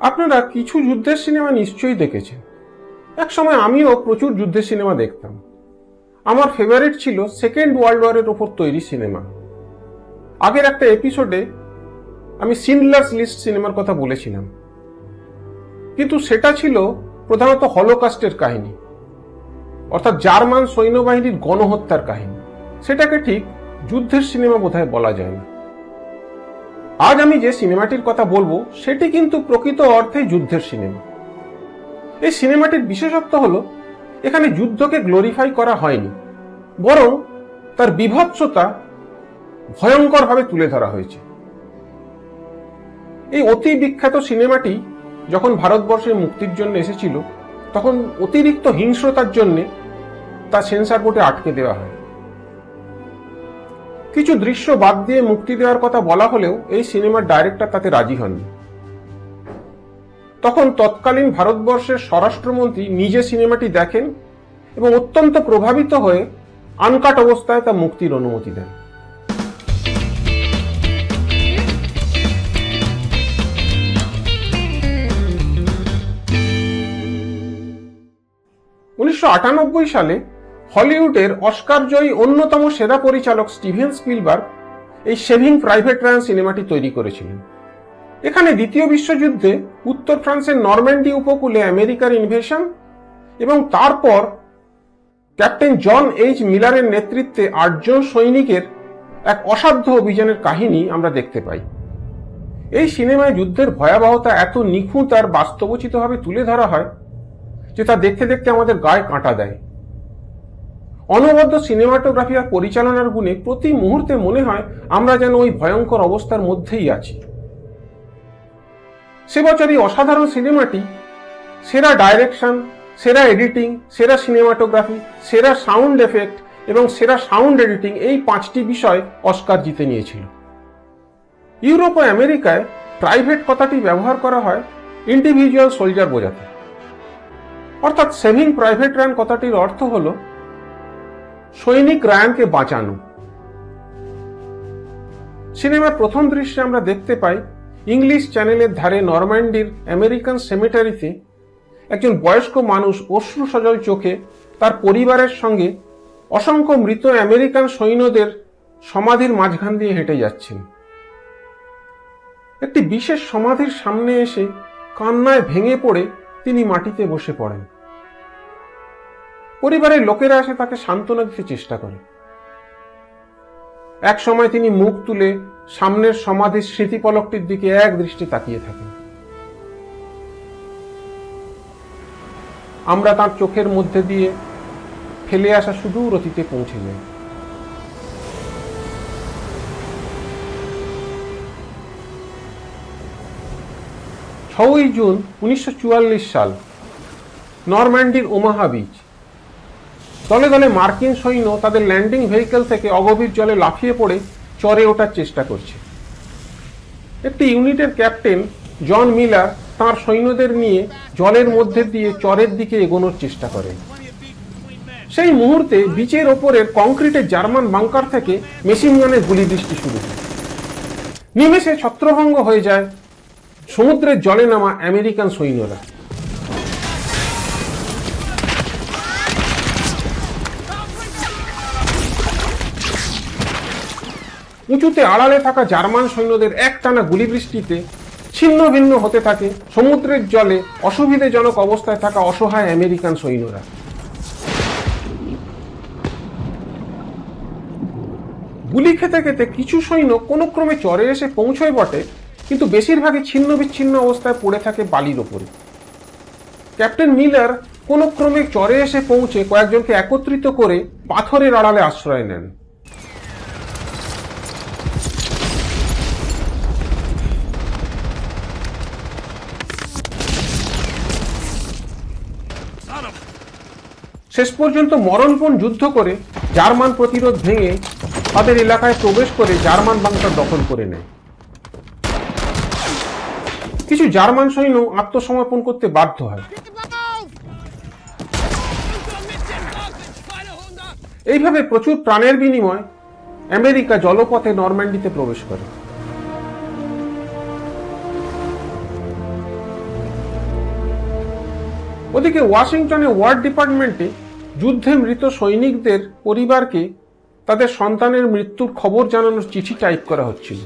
আপনারা কিছু যুদ্ধের সিনেমা নিশ্চয়ই দেখেছেন। এক সময় আমিও প্রচুর যুদ্ধের সিনেমা দেখতাম। আমার ফেভারিট ছিল সেকেন্ড ওয়ার্ল্ড ওয়ারের ওপর তৈরি সিনেমা। আগের একটা এপিসোডে আমি সিনলার্স লিস্ট সিনেমার কথা বলেছিলাম। কিন্তু সেটা ছিল প্রধানত হলোকাস্টের কাহিনী, অর্থাৎ জার্মান সৈন্যবাহিনীর গণহত্যার কাহিনী। সেটাকে ঠিক যুদ্ধের সিনেমা বোধহয় বলা যায় না। আজ আমি যে সিনেমাটির কথা বলব, সেটি কিন্তু প্রকৃত অর্থে যুদ্ধের সিনেমা। এই সিনেমাটির বিশেষত্ব হল, এখানে যুদ্ধকে গ্লোরিফাই করা হয়নি, বরং তার বিভৎসতা ভয়ঙ্করভাবে তুলে ধরা হয়েছে। এই অতি বিখ্যাত সিনেমাটি যখন ভারতবর্ষে মুক্তির জন্য এসেছিল, তখন অতিরিক্ত হিংস্রতার জন্যে তা সেন্সার বোর্ডে আটকে দেওয়া হয়। কিছু দৃশ্য বাদ দিয়ে মুক্তি দেওয়ার কথা বলা হলেও এই সিনেমার ডাইরেক্টর তাতে রাজি হননি। তখন তৎকালীন ভারতবর্ষের স্বরাষ্ট্রমন্ত্রী নিজে সিনেমাটি দেখেন এবং অত্যন্ত প্রভাবিত হয়ে আনকাট অবস্থায় তা মুক্তির অনুমতি দেন। উনিশশো আটানব্বই সালে হলিউডের অস্কার জয়ী অন্যতম সেরা পরিচালক স্টিভেন স্পিলবার্গ এই সেভিং প্রাইভেট রায়ান সিনেমাটি তৈরি করেছিলেন। এখানে দ্বিতীয় বিশ্বযুদ্ধে উত্তর ফ্রান্সের নরম্যান্ডি উপকূলে আমেরিকার ইনভেশন এবং তারপর ক্যাপ্টেন জন এইচ মিলারের নেতৃত্বে আটজন সৈনিকের এক অসাধ্য অভিযানের কাহিনী আমরা দেখতে পাই। এই সিনেমায় যুদ্ধের ভয়াবহতা এত নিখুঁত আর বাস্তবোচিতভাবে তুলে ধরা হয় যে তা দেখতে দেখতে আমাদের গায়ে কাঁটা দেয়। অনবদ্য সিনেমাটোগ্রাফি আর পরিচালনার গুণে প্রতি মুহূর্তে মনে হয় আমরা যেন ওই ভয়ঙ্কর অবস্থার মধ্যেই আছি। সে বছর এই অসাধারণ সিনেমাটি, সেরা ডাইরেকশন, সেরা এডিটিং, সেরা সিনেমাটোগ্রাফি, সেরা সাউন্ড এফেক্ট এবং সেরা সাউন্ড এডিটিং এই পাঁচটি বিষয় অস্কার জিতে নিয়েছিল। ইউরোপ ও আমেরিকায় প্রাইভেট কথাটি ব্যবহার করা হয় ইন্ডিভিজুয়াল সোলজার বোঝাতে। অর্থাৎ সেভিং প্রাইভেট রান কথাটির অর্থ হল সৈনিক রায়ানকে বাঁচানো। সিনেমার প্রথম দৃশ্যে আমরা দেখতে পাই, ইংলিশ চ্যানেলের ধারে নরম্যান্ডির আমেরিকান সেমেটারিতে একজন বয়স্ক মানুষ অশ্রু সজল চোখে তার পরিবারের সঙ্গে অসংখ্য মৃত আমেরিকান সৈন্যদের সমাধির মাঝখান দিয়ে হেঁটে যাচ্ছেন। একটি বিশেষ সমাধির সামনে এসে কান্নায় ভেঙে পড়ে তিনি মাটিতে বসে পড়েন। পরিবারের লোকেরা এসে তাকে সান্ত্বনা দিতে চেষ্টা করে। এক সময় তিনি মুখ তুলে সামনের সমাধির স্মৃতিপলকটির দিকে এক দৃষ্টি তাকিয়ে থাকেন। আমরা তার চোখের মধ্যে দিয়ে ফেলে আসা সুদূর অতীতে পৌঁছে যাই। ছয়ই জুন উনিশশো চুয়াল্লিশ সাল, নরম্যান্ডির ওমাহা বিচ। দলে দলে মার্কিন সৈন্য তাদের ল্যান্ডিং ভেহিকেল থেকে অগভীর জলে লাফিয়ে পড়ে চরে ওঠার চেষ্টা করছে। একটি ইউনিটের ক্যাপ্টেন জন মিলার তার সৈন্যদের নিয়ে জলের মধ্যে দিয়ে চরের দিকে এগোনোর চেষ্টা করেন সেই মুহূর্তে বিচের ওপরের কংক্রিটের জার্মান বাংকার থেকে মেশিন গানের গুলি বৃষ্টি শুরু হয়। নিমেষে ছত্রভঙ্গ হয়ে যায় সমুদ্রের জলে নামা আমেরিকান সৈন্যরা। উঁচুতে আড়ালে থাকা জার্মান সৈন্যদের একটানা গুলি বৃষ্টিতে ছিন্ন ভিন্ন হতে থাকে। সমুদ্রের জলে অসুবিধাজনক অবস্থায় থাকা অসহায় আমেরিকান সৈন্যরা। গুলি খেতে খেতে কিছু সৈন্য কোনো ক্রমে চরে এসে পৌঁছয় বটে, কিন্তু বেশিরভাগই ছিন্ন বিচ্ছিন্ন অবস্থায় পড়ে থাকে বালির ওপরে। ক্যাপ্টেন মিলার কোনো ক্রমে চরে এসে পৌঁছে কয়েকজনকে একত্রিত করে পাথরের আড়ালে আশ্রয় নেন। শেষ পর্যন্ত মরণপণ যুদ্ধ করে জার্মান প্রতিরোধ ভেঙে তাদের এলাকায় প্রবেশ করে জার্মান বাংকার দখল করে নেয়। কিছু জার্মান সৈন্য আত্মসমর্পণ করতে বাধ্য হয়। এইভাবে প্রচুর প্রাণের বিনিময় আমেরিকা জলপথে নরম্যান্ডিতে প্রবেশ করে। ওদিকে ওয়াশিংটনে ওয়ার ডিপার্টমেন্টে যুদ্ধে মৃত সৈনিকদের পরিবারকে তাদের সন্তানের মৃত্যুর খবর জানানোর চিঠি টাইপ করা হচ্ছিল।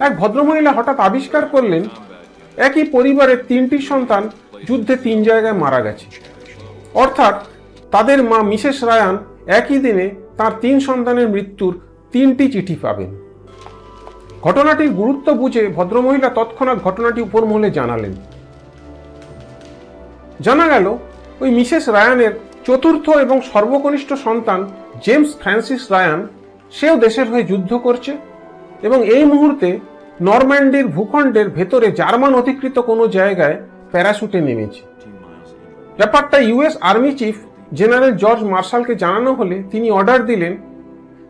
এক ভদ্রমহিলা হঠাৎ আবিষ্কার করলেন, একই পরিবারের তিনটি সন্তান যুদ্ধে তিন জায়গায় মারা গেছে। অর্থাৎ তাদের মা মিসেস রায়ান একই দিনে তার তিন সন্তানের মৃত্যুর তিনটি চিঠি পাবেন। ঘটনাটির গুরুত্ব বুঝে ভদ্রমহিলা তৎক্ষণাৎ ঘটনাটি উপর মহলে জানালেন। জানা গেল ওই মিসেস রায়ানের চতুর্থ এবং সর্বকনিষ্ঠ সন্তান জেমস ফ্রান্সিস রায়ান, সেও দেশের হয়ে যুদ্ধ করছে এবং এই মুহূর্তে নরম্যান্ডির ভূখণ্ডের ভেতরে জার্মান অধিকৃত কোনো জায়গায় প্যারাশুটে নেমেছে ব্যাপারটা US army chief general George মার্শালকে জানানো হলে তিনি অর্ডার দিলেন,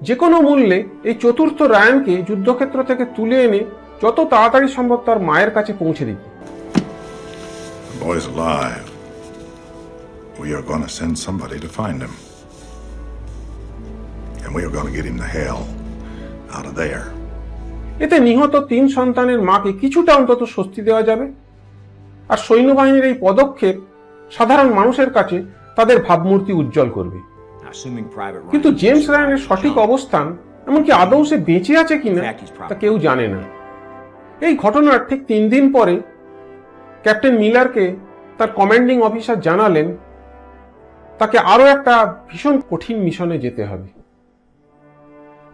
যে কোনো মূল্যে এই চতুর্থ রায়ানকে যুদ্ধক্ষেত্র থেকে তুলে এনে যত তাড়াতাড়ি সম্ভব তার মায়ের কাছে পৌঁছে দিতে. We are going to send somebody to find him. And we are going to get him the hell out of there. এতে নিহত তিন সন্তানের মাকে কিছুটা অন্তত স্বস্তি দেওয়া যাবে আর সৈন্যবাহিনীর এই পদক্ষেপ সাধারণ মানুষের কাছে তাদের ভাবমূর্তি উজ্জ্বল করবে কিন্তু জেমস রায়ানের সঠিক অবস্থান এমনকি আদৌ সে বেঁচে আছে কিনা তা কেউ জানে না এই ঘটনার ঠিক তিন দিন পরে ক্যাপ্টেন মিলারকে তার কমান্ডিং অফিসার জানালেন তাকে আরও একটা ভীষণ কঠিন মিশনে যেতে হবে।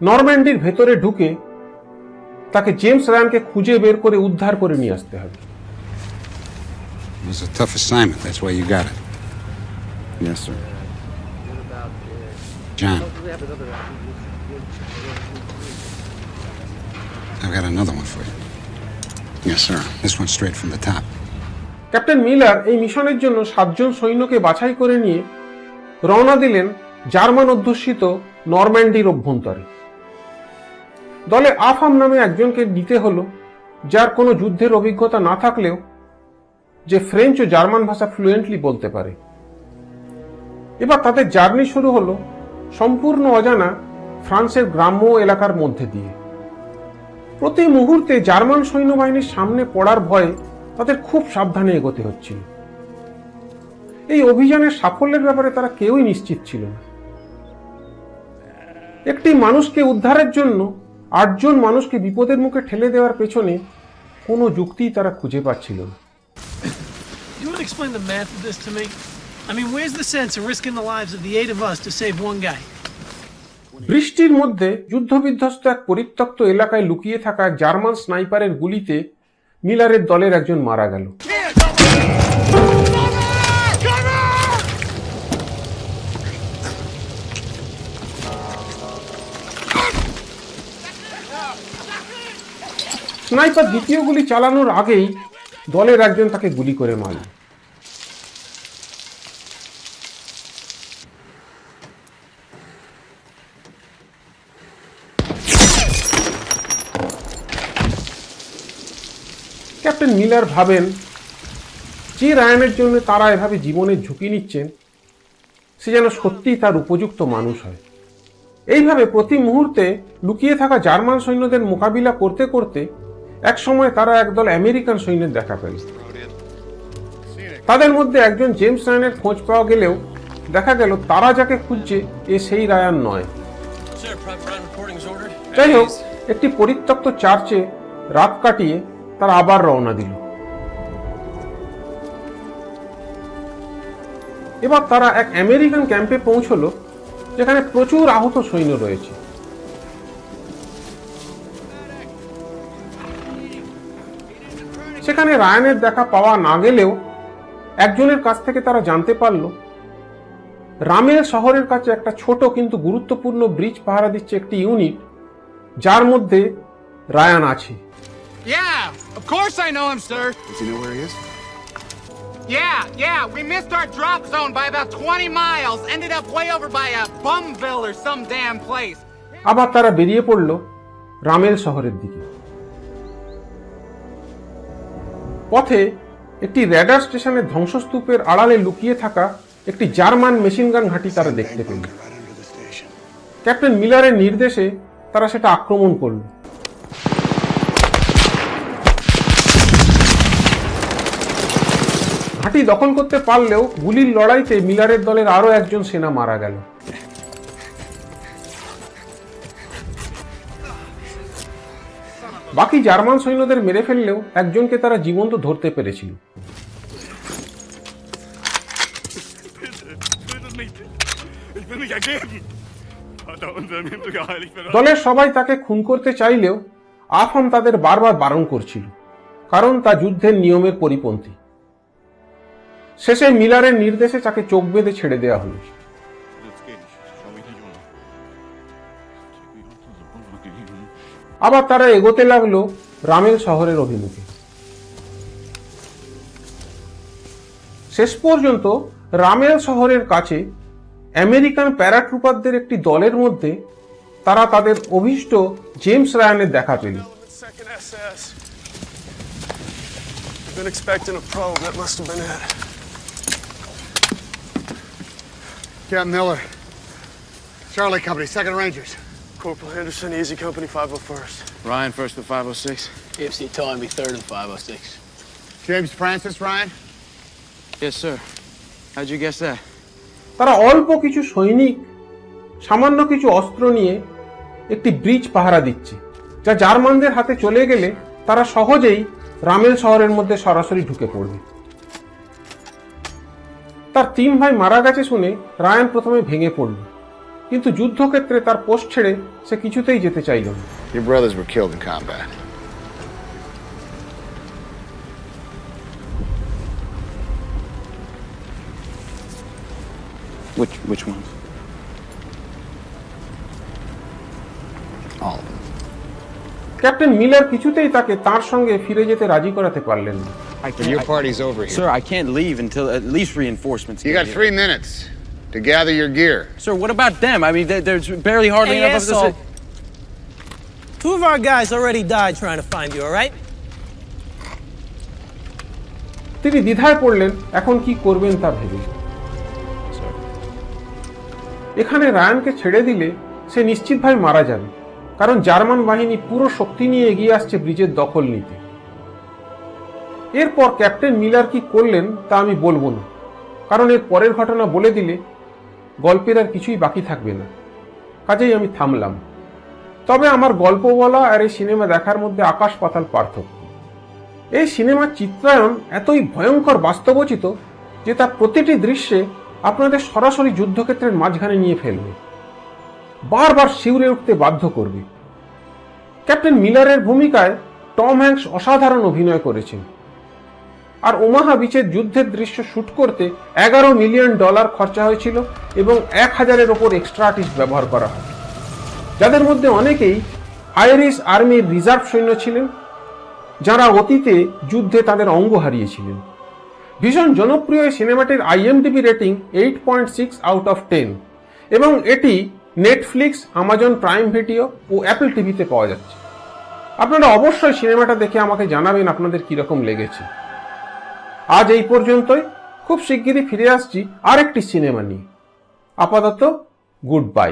নরম্যান্ডির ভেতরে ঢুকে তাকে জেমস র্যানকে খুঁজে বের করে উদ্ধার করে নিয়ে আসতে হবে। ক্যাপ্টেন মিলার এই মিশনের জন্য সাতজন সৈন্যকে বাছাই করে নিয়ে রওনা দিলেন জার্মান অধ্যুষিত নরম্যান্ডির অভ্যন্তরে। দলে আফাম নামে একজনকে নিতে হলো, যার কোনো যুদ্ধের অভিজ্ঞতা না থাকলেও যে ফ্রেঞ্চ ও জার্মান ভাষা ফ্লুয়েন্টলি বলতে পারে। এবার তাদের জার্নি শুরু হলো সম্পূর্ণ অজানা ফ্রান্সের গ্রাম্য এলাকার মধ্যে দিয়ে। প্রতি মুহূর্তে জার্মান সৈন্যবাহিনীর সামনে পড়ার ভয়ে তাদের খুব সাবধানে এগোতে হচ্ছিল। এই অভিযানের সাফল্যের ব্যাপারে তারা কেউই নিশ্চিত ছিল না একটি মানুষকে উদ্ধারের জন্য আটজন মানুষকে বিপদের মুখে ঠেলে দেওয়ার পেছনে কোনো যুক্তিই তারা খুঁজে পাচ্ছিল না You want to explain the math of this to me? I mean, where's the sense of risking the lives of the eight of us to save one guy? বৃষ্টির মধ্যে যুদ্ধবিধ্বস্ত এক পরিত্যক্ত এলাকায় লুকিয়ে থাকা জার্মান স্নাইপারের গুলিতে মিলারের দলের একজন মারা গেল স্নাইপার দ্বিতীয় গুলি চালানোর আগেই দলের একজন তাকে গুলি করে মারল। ক্যাপ্টেন মিলার ভাবেন, যে রায়ানের জন্য তারা এভাবে জীবনের ঝুঁকি নিচ্ছেন, সে যেন সত্যিই তার উপযুক্ত মানুষ হয়। এইভাবে প্রতি মুহূর্তে লুকিয়ে থাকা জার্মান সৈন্যদের মোকাবিলা করতে করতে এক সময় তারা একদল আমেরিকান সৈন্যের দেখা পেল। তাদের মধ্যে একজন জেমস রায়ানের খোঁজ পাওয়া গেলেও দেখা গেল তারা যাকে খুঁজছে এ সেই রায়ান নয়. যাই হোক, একটি পরিত্যক্ত চার্চে রাত কাটিয়ে তারা আবার রওনা দিল। এবার তারা এক আমেরিকান ক্যাম্পে পৌঁছলো, যেখানে প্রচুর আহত সৈন্য রয়েছে। সেখানে রায়ানের দেখা পাওয়া না গেলেও একজনের কাছ থেকে তারা জানতে পারল রামেল শহরের কাছে একটা ছোট কিন্তু গুরুত্বপূর্ণ ব্রিজ পাহারা দিচ্ছে একটি ইউনিট যার মধ্যে রায়ান আছে Yeah, of course I know him, sir. Does he know where he is? Yeah, yeah, we missed our drop zone by about 20 miles. Ended up way over by uh, Bumville or some damn place. আবার তারা বেরিয়ে পড়ল রামেল শহরের দিকে পথে একটি radar স্টেশনের ধ্বংসস্তূপের আড়ালে লুকিয়ে থাকা একটি জার্মান মেশিনগান ঘাঁটি তারা দেখতে পেল। ক্যাপ্টেন মিলারের নির্দেশে তারা সেটা আক্রমণ করল। ঘাঁটি দখল করতে পারলেও গুলির লড়াইতে মিলারের দলের আরও একজন সেনা মারা গেল। বাকি জার্মান সৈন্যদের মেরে ফেললেও একজনকে তারা জীবন্ত ধরতে পেরেছিল. দলের সবাই তাকে খুন করতে চাইলেও আফাম তাদের বারবার বারণ করছিল, কারণ তা যুদ্ধের নিয়মের পরিপন্থী শেষে মিলারের নির্দেশে তাকে চোখ বেঁধে ছেড়ে দেওয়া হলো আবার তারা এগোতে লাগল রামেল শহরের অভিমুখে। শেষ পর্যন্ত রামেল শহরের কাছে আমেরিকান প্যারাট্রুপারদের একটি দলের মধ্যে তারা তাদের অভিষ্ট জেমস রায়ানের দেখা পেল। Captain Miller, Charlie Company, Second Rangers. Corporal Henderson, Easy Company 501st. Ryan first with 506. AFC telling me third and 506. James Francis, Ryan. Yes, sir. How'd you guess that? তারা অল্প কিছু সৈনিক সামান্য কিছু অস্ত্র নিয়ে একটি ব্রিজ পাহারা দিচ্ছে যা জার্মানদের হাতে চলে গেলে তারা সহজেই রামেল শহরের মধ্যে সরাসরি ঢুকে পড়বে তার তিন ভাই মারা গেছে শুনে রায়ান প্রথমে ভেঙে পড়ল কিন্তু যুদ্ধক্ষেত্রে তার পোস্ট ছেড়ে সে কিছুতেই যেতে চাইল না Your brothers were killed in combat. Which which ones? All of them. Captain Miller কিছুতেই তাকে তার সঙ্গে ফিরে যেতে রাজি করাতে পারলেন না I But your party's over here. Sir, I can't leave until at least reinforcements. You get got here. three minutes to gather your gear. Sir, what about them? I mean, there- there's barely hardly Hey, enough of this. Two of our guys already died trying to find you, all right? তিনি দ্বিধায় পড়লেন এখন কি করবেন তা ভেবে এখানে রায়ানকে ছেড়ে দিলে সে নিশ্চিতভাবে মারা যাবে কারণ জার্মান বাহিনী পুরো শক্তি নিয়ে এগিয়ে আসছে ব্রিজের দখল নিতে এরপর ক্যাপ্টেন মিলার কি করলেন তা আমি বলব না কারণ এর পরের ঘটনা বলে দিলে গল্পের আর কিছুই বাকি থাকবে না। কাজেই আমি থামলাম। তবে আমার গল্প বলা আর এই সিনেমা দেখার মধ্যে আকাশ পাতাল পার্থক্য। এই সিনেমার চিত্রায়ন এতই ভয়ঙ্কর বাস্তবচিত যে তার প্রতিটি দৃশ্যে আপনাদের সরাসরি যুদ্ধক্ষেত্রের মাঝখানে নিয়ে ফেলবে। বারবার শিউরে উঠতে বাধ্য করবে। ক্যাপ্টেন মিলারের ভূমিকায় টম হ্যাঙ্কস অসাধারণ অভিনয় করেছেন। আর ওমাহা বিচের যুদ্ধের দৃশ্য শুট করতে এগারো মিলিয়ন ডলার খরচা হয়েছিল এবং এক হাজারের ওপর এক্সট্রা আর্টিস্ট ব্যবহার করা হয়। যাদের মধ্যে অনেকেই আইরিশ আর্মির রিজার্ভ সৈন্য ছিলেন, যারা অতীতে যুদ্ধে তাদের অঙ্গ হারিয়েছিলেন। ভীষণ জনপ্রিয় এই সিনেমাটির IMDb rating eight point six out of ten এবং এটি নেটফ্লিক্স আমাজন প্রাইম ভিডিও ও অ্যাপল টিভিতে পাওয়া যাচ্ছে। আপনারা অবশ্যই সিনেমাটা দেখে আমাকে জানাবেন আপনাদের কীরকম লেগেছে। আজ এই পর্যন্তই। খুব শিগগিরই ফিরে আসছি আরেকটি সিনেমা নিয়ে। আপাতত গুড বাই